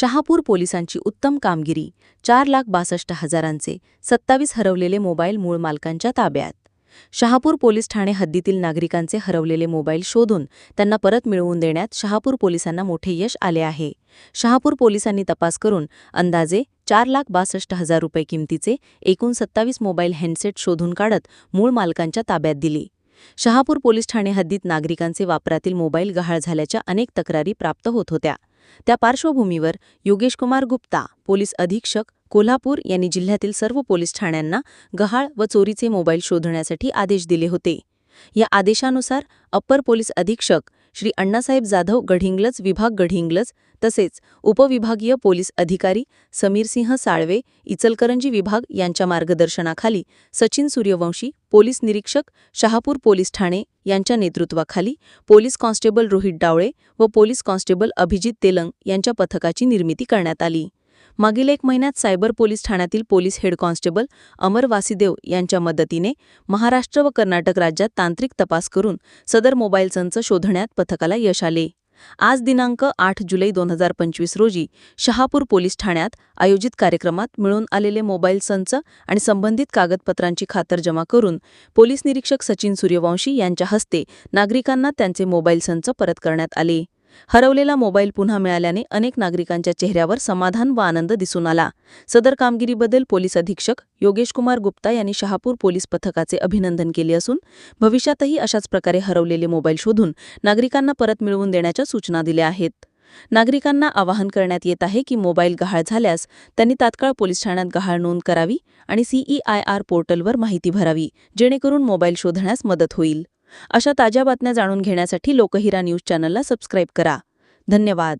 शहापूर पोलिसांची उत्तम कामगिरी चार लाख बासष्ट हजारांचे सत्तावीस हरवलेले मोबाईल मूळ मालकांच्या ताब्यात. शहापूर पोलीस ठाणे हद्दीतील नागरिकांचे हरवलेले मोबाईल शोधून त्यांना परत मिळवून देण्यात शहापूर पोलिसांना मोठे यश आले आहे. शहापूर पोलिसांनी तपास करून अंदाजे चार लाख बासष्ट हजार रुपये किमतीचे एकूण सत्तावीस मोबाईल हँडसेट शोधून काढत मूळ मालकांच्या ताब्यात दिली. शहापूर पोलीस ठाणे हद्दीत नागरिकांचे वापरातील मोबाईल गहाळ झाल्याच्या अनेक तक्रारी प्राप्त होत होत्या. त्या पार्श्वभूमीवर योगेश कुमार गुप्ता पोलीस अधीक्षक कोल्हापूर यांनी जिल्ह्यातील सर्व पोलीस ठाण्यांना गहाळ व चोरीचे मोबाईल शोधण्यासाठी आदेश दिले होते. या आदेशानुसार अप्पर पोलीस अधीक्षक श्री अण्णासाहेब जाधव गढिंग्लज विभाग गढिंग्लज तसेच उपविभागीय पोलीस अधिकारी समीरसिंह साळवे इचलकरंजी विभाग यांच्या मार्गदर्शनाखाली सचिन सूर्यवंशी पोलीस निरीक्षक शहापूर पोलीस ठाणे यांच्या नेतृत्वाखाली पोलीस कॉन्स्टेबल रोहित डावळे व पोलीस कॉन्स्टेबल अभिजित तेलंग यांच्या पथकाची निर्मिती करण्यात आली. मागील एक महिन्यात सायबर पोलीस ठाण्यातील police head constable Amar Vasidev यांच्या मदतीने महाराष्ट्र व कर्नाटक राज्यात तांत्रिक तपास करून सदर मोबाईल संच शोधण्यात पथकाला यश आले. आज दिनांक आठ जुलै दोन हजार पंचवीस रोजी शहापूर पोलीस ठाण्यात आयोजित कार्यक्रमात मिळून आलेले मोबाईल संच आणि संबंधित कागदपत्रांची खातरजमा करून पोलीस निरीक्षक सचिन सूर्यवंशी यांच्या हस्ते नागरिकांना त्यांचे मोबाईल संच परत करण्यात आले. हरवलेला मोबाईल पुन्हा मिळाल्याने अनेक नागरिकांच्या चेहऱ्यावर समाधान व आनंद दिसून आला. सदर कामगिरीबद्दल पोलीस अधीक्षक योगेश कुमार गुप्ता यांनी शहापूर पोलीस पथकाचे अभिनंदन केले असून भविष्यातही अशाच प्रकारे हरवलेले मोबाईल शोधून नागरिकांना परत मिळवून देण्याच्या सूचना दिल्या आहेत. नागरिकांना आवाहन करण्यात येत आहे की मोबाईल गहाळ झाल्यास त्यांनी तात्काळ पोलीस ठाण्यात गहाळ नोंद करावी आणि सीईआयआर पोर्टलवर माहिती भरावी जेणेकरून मोबाईल शोधण्यास मदत होईल. अशा ताज्या बातम्या जाणून घेण्यासाठी लोकहिरा न्यूज चॅनलला सबस्क्राईब करा. धन्यवाद.